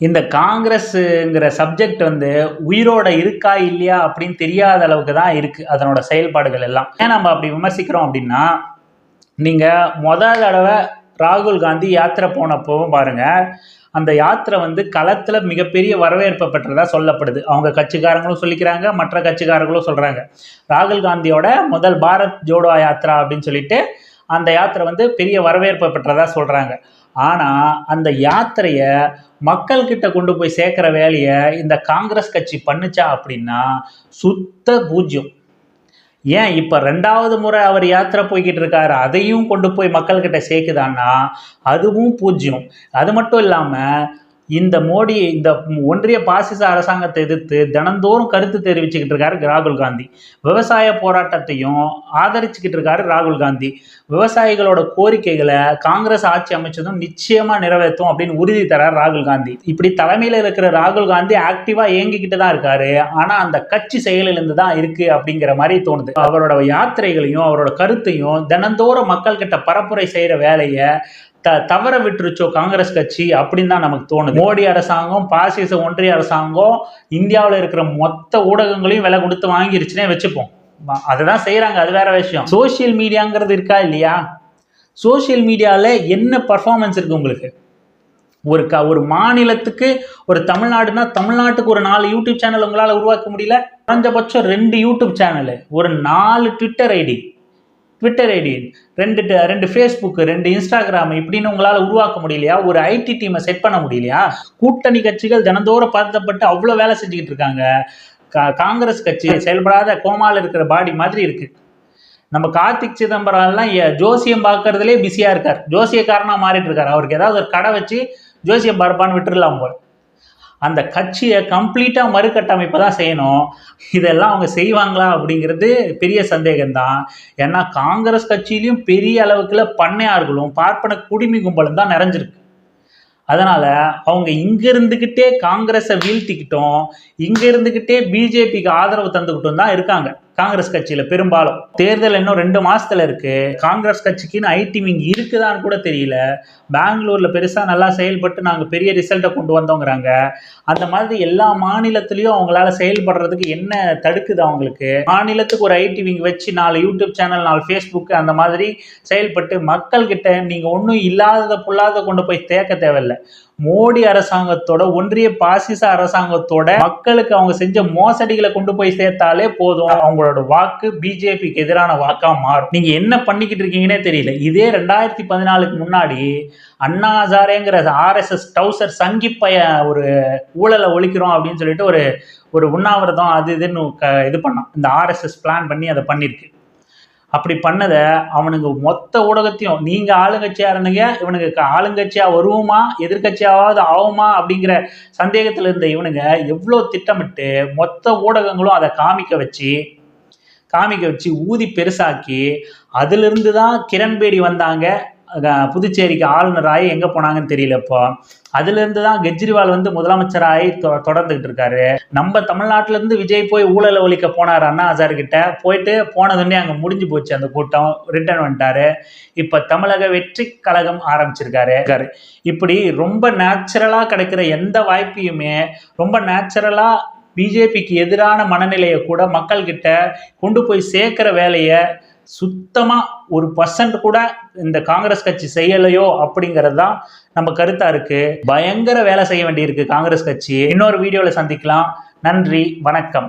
இந்த காங்கிரஸுங்கிற சப்ஜெக்ட் வந்து உயிரோட இருக்கா இல்லையா அப்படின்னு தெரியாத அளவுக்கு தான் இருக்கு அதனோட செயல்பாடுகள் எல்லாம். ஏன் நம்ம அப்படி விமர்சிக்கிறோம் அப்படின்னா நீங்க முதல் தடவை ராகுல் காந்தி யாத்திரை போனப்பவும் பாருங்க அந்த யாத்திரை வந்து களத்தில் மிகப்பெரிய வரவேற்பை பெற்றதாக சொல்லப்படுது. அவங்க கட்சிக்காரங்களும் சொல்லிக்கிறாங்க மற்ற கட்சிக்காரங்களும் சொல்கிறாங்க ராகுல் காந்தியோட முதல் பாரத் ஜோடோ யாத்ரா அப்படின்னு சொல்லிட்டு அந்த யாத்திரை வந்து பெரிய வரவேற்பை பெற்றதாக சொல்கிறாங்க ஆனால் அந்த யாத்திரையை மக்கள்கிட்ட கொண்டு போய் சேர்க்குற வேலையை இந்த காங்கிரஸ் கட்சி பண்ணுச்சா அப்படின்னா சுத்த பூஜ்யம். ஏன் இப்போ ரெண்டாவது முறை அவர் யாத்திரை போய்கிட்டு இருக்காரு அதையும் கொண்டு போய் மக்கள்கிட்ட சேர்க்குதான்னா அதுவும் பூஜ்யம். அது மட்டும் இல்லாமல் இந்த மோடி இந்த ஒன்றிய பாசிச அரசாங்கத்தை எதிர்த்து தினந்தோறும் கருத்து தெரிவிச்சுக்கிட்டு இருக்காரு ராகுல் காந்தி. விவசாய போராட்டத்தையும் ஆதரிச்சுக்கிட்டு இருக்காரு ராகுல் காந்தி. விவசாயிகளோட கோரிக்கைகளை காங்கிரஸ் ஆட்சி அமைச்சதும் நிச்சயமா நிறைவேற்றும் அப்படின்னு உறுதி தரார் ராகுல் காந்தி. இப்படி தலைமையில் இருக்கிற ராகுல் காந்தி ஆக்டிவா இயங்கிக்கிட்டு தான் இருக்காரு. ஆனா அந்த கட்சி செயலிலிருந்து தான் இருக்கு அப்படிங்கிற மாதிரி தோணுது. அவரோட யாத்திரைகளையும் அவரோட கருத்தையும் தினந்தோறும் மக்கள் கிட்ட பரப்புரை செய்யற வேலையை த தவற விட்டுருச்சோ காங்கிரஸ் கட்சி அப்படின்னு தான் நமக்கு தோணுது. மோடி அரசாங்கம் பாசிச ஒன்றிய அரசாங்கம் இந்தியாவில் இருக்கிற மொத்த ஊடகங்களையும் விலை கொடுத்து வாங்கிருச்சுன்னே வச்சுப்போம். அதை தான் செய்கிறாங்க அது வேற விஷயம். சோஷியல் மீடியாங்கிறது இருக்கா இல்லையா? சோஷியல் மீடியாவில் என்ன பர்ஃபார்மன்ஸ் இருக்கு உங்களுக்கு? ஒரு க ஒரு மாநிலத்துக்கு ஒரு தமிழ்நாடுனா தமிழ்நாட்டுக்கு ஒரு நாலு யூடியூப் சேனல் உங்களால் உருவாக்க முடியல? குறைஞ்சபட்சம் ரெண்டு யூடியூப் சேனலு ஒரு நாலு ட்விட்டர் ஐடி. ட்விட்டர் ஐடி ரெண்டு ட- ரெண்டு ஃபேஸ்புக்கு ரெண்டு இன்ஸ்டாகிராம் இப்படின்னு உங்களால் உருவாக்க முடியலையா? ஒரு ஐடி டீமை செட் பண்ண முடியலையா? கூட்டணி கட்சிகள் தினந்தோறும் பதட்டப்பட்டு அவ்வளோ வேலை செஞ்சுக்கிட்டு இருக்காங்க. கா- காங்கிரஸ் கட்சி செயல்படாத கோமால இருக்கிற பாடி மாதிரி இருக்கு. நம்ம கார்த்திக் சிதம்பரம்லாம் ஜோசியம் பார்க்கறதுலே பிஸியாக இருக்கார். ஜோசியக்காரனாக மாறிட்டு இருக்காரு. அவருக்கு ஏதாவது ஒரு கடை வச்சு ஜோசியம் பார்ப்பான்னு விட்டுறலாம் போல். அந்த கட்சியை கம்ப்ளீட்டாக மறுகட்டமைப்பை தான் செய்யணும். இதெல்லாம் அவங்க செய்வாங்களா அப்படிங்கிறது பெரிய சந்தேகம்தான். ஏன்னா காங்கிரஸ் கட்சியிலையும் பெரிய அளவுக்குல பண்ணையார்களும் பார்ப்பன குடிமி கும்பலும் தான் நிறைஞ்சிருக்கு. அதனால் அவங்க இங்கே இருந்துக்கிட்டே காங்கிரஸை வீழ்த்திக்கிட்டோம் இங்கே இருந்துக்கிட்டே பிஜேபிக்கு ஆதரவு தந்துக்கிட்டும் தான் இருக்காங்க. காங்கிரஸ் கட்சியில பெரும்பாலும். தேர்தல் இன்னும் ரெண்டு மாசத்துல இருக்கு. காங்கிரஸ் கட்சிக்குன்னு ஐடி விங் இருக்குதான்னு கூட தெரியல. பெங்களூர்ல பெருசா நல்லா செயல்பட்டு நாங்க பெரிய ரிசல்ட்டை கொண்டு வந்தோங்கிறாங்க. அந்த மாதிரி எல்லா மாநிலத்திலயும் அவங்களால செயல்படுறதுக்கு என்ன தடுக்குது அவங்களுக்கு? மாநிலத்துக்கு ஒரு ஐடி விங் வச்சு நாலு யூடியூப் சேனல் நாலு ஃபேஸ்புக் அந்த மாதிரி செயல்பட்டு மக்கள் கிட்ட நீங்க ஒன்றும் இல்லாததை பொல்லாத கொண்டு போய் தேக்க தேவையில்ல. மோடி அரசாங்கத்தோட ஒன்றிய பாசிச அரசாங்கத்தோட மக்களுக்கு அவங்க செஞ்ச மோசடிகளை கொண்டு போய் சேர்த்தாலே போதும். அவங்களோட வாக்கு பிஜேபிக்கு எதிரான வாக்கா மாறும். நீங்க என்ன பண்ணிக்கிட்டு இருக்கீங்கன்னே தெரியல. இதே ரெண்டாயிரத்தி பதினாலுக்கு முன்னாடி அண்ணா ஹசாரேங்கிற ஆர்எஸ்எஸ் டவுசர் சங்கிப்பைய ஒரு ஊழலை ஒழிக்கிறோம் அப்படின்னு சொல்லிட்டு ஒரு ஒரு உண்ணாவிரதம் அது இதுன்னு க- இது பண்ணான். இந்த ஆர்எஸ்எஸ் பிளான் பண்ணி அதை பண்ணியிருக்கு. அப்படி பண்ணதை அவனுங்க மொத்த ஊடகத்தையும் நீங்க ஆளுங்கட்சியா இருந்தீங்க இவனுக்கு ஆளுங்கட்சியாக ஆளுங்கட்சியா வருவோமா எதிர்க்கட்சியாவது ஆகுமா அப்படிங்கிற சந்தேகத்துல இருந்த இவனுங்க எவ்வளோ திட்டமிட்டு மொத்த ஊடகங்களும் அதை காமிக்க வச்சு காமிக்க வச்சு ஊதி பெருசாக்கி அதிலிருந்து தான் கிரண்பேடி வந்தாங்க. புதுச்சேரிக்கு ஆளுநராகி எங்கே போனாங்கன்னு தெரியல இப்போ அதுலேருந்து தான் கெஜ்ரிவால் வந்து முதலமைச்சராகி தொ- தொடர்ந்துகிட்டு இருக்காரு நம்ம தமிழ்நாட்டிலேருந்து விஜய் போய் ஊழலை ஒழிக்க போனார் அண்ணா ஹசார் கிட்ட. போயிட்டு போனதுன்னே அங்கே முடிஞ்சு போச்சு அந்த கூட்டம். ரிட்டர்ன் வந்துட்டாரு. இப்போ தமிழக வெற்றி கழகம் ஆரம்பிச்சிருக்காரு. இப்படி ரொம்ப நேச்சுரலாக கிடைக்கிற எந்த வாய்ப்பையுமே ரொம்ப நேச்சுரலாக பிஜேபிக்கு எதிரான மனநிலையை கூட மக்கள்கிட்ட கொண்டு போய் சேர்க்குற வேலையை சுத்தமாக ஒரு பர்சன்ட் கூட இந்த காங்கிரஸ் கட்சி செய்யலையோ அப்படிங்கிறது தான் நம்ம கருத்தாக இருக்குது பயங்கர வேலை செய்ய வேண்டியிருக்கு காங்கிரஸ் கட்சி. இன்னொரு வீடியோவில் சந்திக்கலாம். நன்றி வணக்கம்.